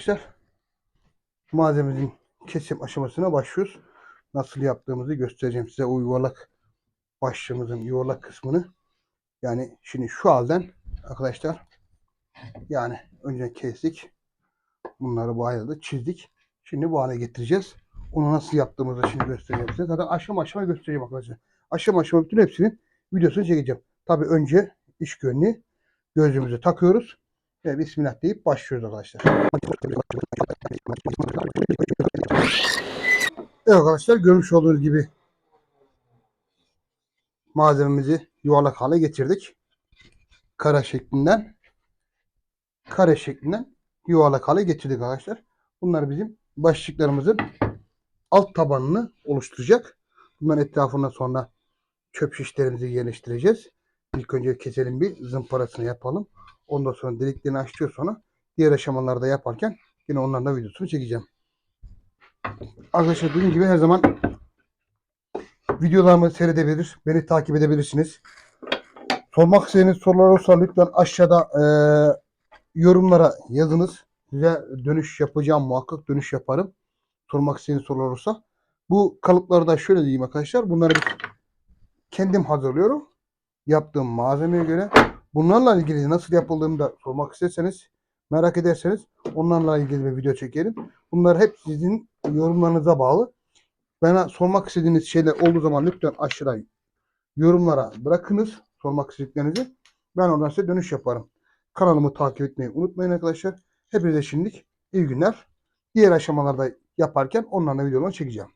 Arkadaşlar malzememizin kesim aşamasına başlıyoruz. Nasıl yaptığımızı göstereceğim size o yuvarlak başlığımızın yuvarlak kısmını. Yani şimdi şu halden arkadaşlar yani önce kestik. Bunları bu halde çizdik. Şimdi bu hale getireceğiz. Onu nasıl yaptığımızı şimdi göstereceğim size. Zaten aşama aşama göstereceğim arkadaşlar. Aşama aşama bütün hepsinin videosunu çekeceğim. Tabi önce iş gönlü gözlüğümüzü takıyoruz. Ve Bismillah deyip başlıyoruz arkadaşlar. Evet arkadaşlar görmüş olduğunuz gibi malzememizi yuvarlak hale getirdik. Kare şeklinden kare şeklinden yuvarlak hale getirdik arkadaşlar. Bunlar bizim başlıklarımızın alt tabanını oluşturacak. Bunların etrafına sonra çöp şişlerimizi yerleştireceğiz. İlk önce keselim bir zımparasını yapalım. Ondan sonra deliklerini açtıktan sonra diğer aşamalarda yaparken yine onların da videosunu çekeceğim. Arkadaşlar dediğim gibi her zaman videolarımı seyredebilir, beni takip edebilirsiniz. Sormak istediğiniz sorular olursa lütfen aşağıda eee, yorumlara yazınız. Size dönüş yapacağım muhakkak dönüş yaparım. Sormak istediğiniz sorular olursa. Bu kalıpları da şöyle diyeyim arkadaşlar. Bunları kendim hazırlıyorum. Yaptığım malzemeye göre. Bunlarla ilgili nasıl yapıldığını da sormak isterseniz, merak ederseniz onlarla ilgili bir video çekerim. Bunlar hep sizin yorumlarınıza bağlı. Bana sormak istediğiniz şeyler olduğu zaman lütfen aşağıda yorumlara bırakınız sormak istediklerinizi. Ben oradan size dönüş yaparım. Kanalımı takip etmeyi unutmayın arkadaşlar. Hepinize şimdilik iyi günler. Diğer aşamalarda yaparken onlarla videolarını çekeceğim.